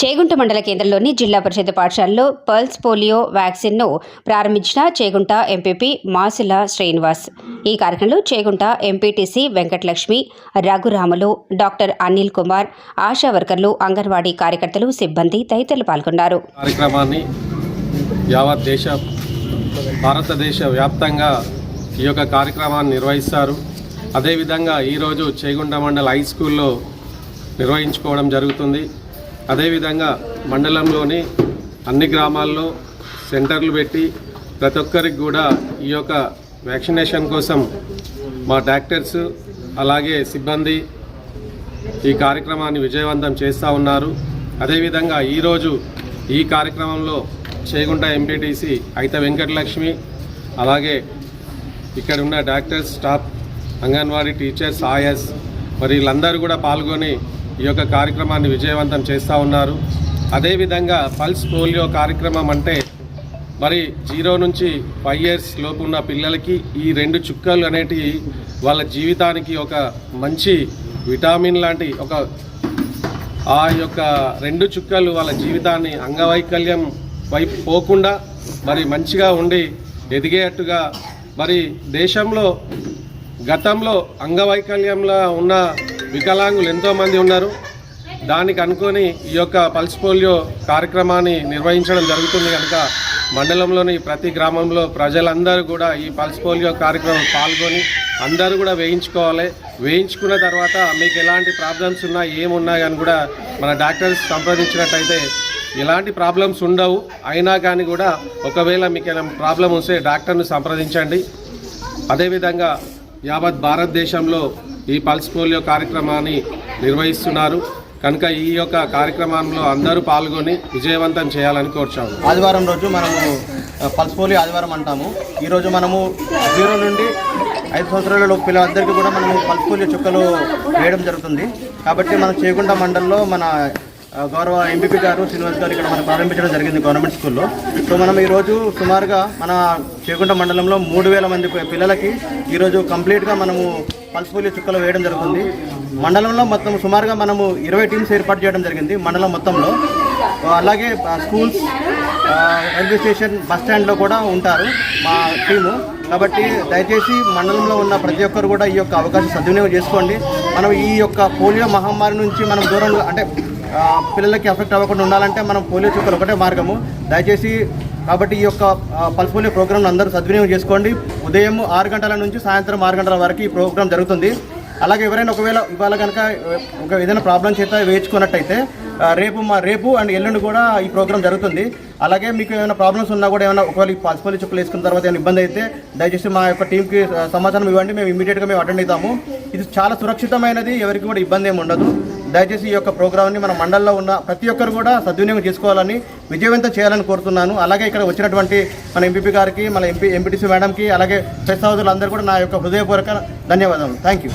చేగుంట మండల కేంద్రంలోని జిల్లా పరిషత్ పాఠశాలలో పల్స్ పోలియో వ్యాక్సిన్ను ప్రారంభించిన చేగుంట ఎంపీపీ మాసుల శ్రీనివాస్. ఈ కార్యక్రమంలో చేగుంట ఎంపీటీసీ వెంకటలక్ష్మి రఘురాములు డాక్టర్ అనిల్ కుమార్ ఆశా వర్కర్లు అంగన్వాడీ కార్యకర్తలు సిబ్బంది తదితరులు పాల్గొన్నారు. కార్యక్రమాన్ని యావత్ దేశ భారతదేశ వ్యాప్తంగా ఈ యొక్క కార్యక్రమాన్ని నిర్వహిస్తారు. అదేవిధంగా ఈరోజు చేగుంట మండల హై స్కూల్లో నిర్వహించుకోవడం జరుగుతుంది. అదేవిధంగా మండలంలోని అన్ని గ్రామాల్లో సెంటర్లు పెట్టి ప్రతి ఒక్కరికి కూడా ఈ యొక్క వ్యాక్సినేషన్ కోసం మా డాక్టర్స్ అలాగే సిబ్బంది ఈ కార్యక్రమాన్ని విజయవంతం చేస్తూ ఉన్నారు. అదేవిధంగా ఈరోజు ఈ కార్యక్రమంలో చేగుంట ఎంపీటీసీ అయిత వెంకటలక్ష్మి అలాగే ఇక్కడ ఉన్న doctors staff anganwadi teachers ayahs మరి వీళ్ళందరూ కూడా పాల్గొని ఈ యొక్క కార్యక్రమాన్ని విజయవంతం చేస్తూ ఉన్నారు. అదేవిధంగా పల్స్ పోలియో కార్యక్రమం అంటే మరి జీరో నుంచి ఫైవ్ ఇయర్స్ లోపు ఉన్న పిల్లలకి ఈ రెండు చుక్కలు అనేటివి వాళ్ళ జీవితానికి ఒక మంచి విటామిన్ లాంటి ఒక ఆ యొక్క రెండు చుక్కలు వాళ్ళ జీవితాన్ని అంగవైకల్యం వైపు పోకుండా మరి మంచిగా ఉండి ఎదిగేట్టుగా మరి దేశంలో గతంలో అంగవైకల్యంలో ఉన్న వికలాంగులు ఎంతోమంది ఉన్నారు. దానికి అనుకొని ఈ యొక్క పల్స్ పోలియో కార్యక్రమాన్ని నిర్వహించడం జరుగుతుంది కనుక మండలంలోని ప్రతి గ్రామంలో ప్రజలందరూ కూడా ఈ పల్స్ పోలియో కార్యక్రమం పాల్గొని అందరూ కూడా వేయించుకోవాలి. వేయించుకున్న తర్వాత మీకు ఎలాంటి ప్రాబ్లమ్స్ ఉన్నా ఏమున్నా కానీ కూడా మన డాక్టర్స్ సంప్రదించినట్టయితే ఎలాంటి ప్రాబ్లమ్స్ ఉండవు. అయినా కానీ కూడా ఒకవేళ మీకు ఏమైనా ప్రాబ్లం వస్తే డాక్టర్ను సంప్రదించండి. అదేవిధంగా యావత్ భారతదేశంలో ఈ పల్స్ పోలియో కార్యక్రమాన్ని నిర్వహిస్తున్నారు. కనుక ఈ యొక్క కార్యక్రమంలో అందరూ పాల్గొని విజయవంతం చేయాలని కోరుచాము. ఆదివారం రోజు మనము పల్స్ పోలియో ఆదివారం అంటాము. ఈరోజు మనము జీరో నుండి ఐదు సంవత్సరాల పిల్లలందరికీ కూడా మనము పల్స్ పోలియో చుక్కలు వేయడం జరుగుతుంది. కాబట్టి మనం చేయకుండా మండలంలో మన గౌరవ ఎంపీపీ గారు శ్రీనివాస్ గారు ఇక్కడ మనం ప్రారంభించడం జరిగింది గవర్నమెంట్ స్కూల్లో. సో మనం ఈరోజు సుమారుగా మన చేకుంట మండలంలో మూడు వేల మంది పిల్లలకి ఈరోజు కంప్లీట్గా మనము పల్స్ పోలియో చుక్కలు వేయడం జరుగుతుంది. మండలంలో మొత్తం సుమారుగా మనము ఇరవై టీమ్స్ ఏర్పాటు చేయడం జరిగింది మండలం మొత్తంలో. అలాగే స్కూల్స్ రైల్వే స్టేషన్ బస్ స్టాండ్లో కూడా ఉంటారు మా టీము. కాబట్టి దయచేసి మండలంలో ఉన్న ప్రతి ఒక్కరు కూడా ఈ యొక్క అవకాశం సద్వినియోగం చేసుకోండి. మనం ఈ యొక్క పోలియో మహమ్మారి నుంచి మనం దూరంగా అంటే పిల్లలకి ఎఫెక్ట్ అవ్వకుండా ఉండాలంటే మనం పోలియో చుక్కలు ఒకటే మార్గము. దయచేసి కాబట్టి ఈ యొక్క ఆ, పల్స్ పోలియో ప్రోగ్రామ్ అందరూ సద్వినియోగం చేసుకోండి. ఉదయం ఆరు గంటల నుంచి సాయంత్రం ఆరు గంటల వరకు ఈ ప్రోగ్రామ్ జరుగుతుంది. అలాగే ఎవరైనా ఒకవేళ ఇవాళ కనుక ఒక ఏదైనా ప్రాబ్లం చేత వేయించుకున్నట్టయితే రేపు మా రేపు అండ్ ఎల్లుండి కూడా ఈ ప్రోగ్రామ్ జరుగుతుంది. అలాగే మీకు ఏమైనా ప్రాబ్లమ్స్ ఉన్నా కూడా ఏమైనా ఒకవేళ ఈ పల్స్ పోలియో చుక్కలు వేసుకున్న తర్వాత ఏమైనా ఇబ్బంది అయితే దయచేసి మా యొక్క టీంకి సమాచారం ఇవ్వండి. మేము ఇమీడియట్గా మేము అటెండ్ అవుతాము. ఇది చాలా సురక్షితమైనది. ఎవరికి కూడా ఇబ్బంది ఏమి ఉండదు. దయచేసి ఈ యొక్క ప్రోగ్రామ్ని మన మండలంలో ఉన్న ప్రతి ఒక్కరు కూడా సద్వినియోగం చేసుకోవాలని విజయవంతం చేయాలని కోరుతున్నాను. అలాగే ఇక్కడ వచ్చినటువంటి మన ఎంపీపీ గారికి మన ఎంపీ ఎంపీటీసీ మేడంకి అలాగే ప్రెస్ సోదరులందరూ కూడా నా యొక్క హృదయపూర్వక ధన్యవాదాలు థ్యాంక్ యూ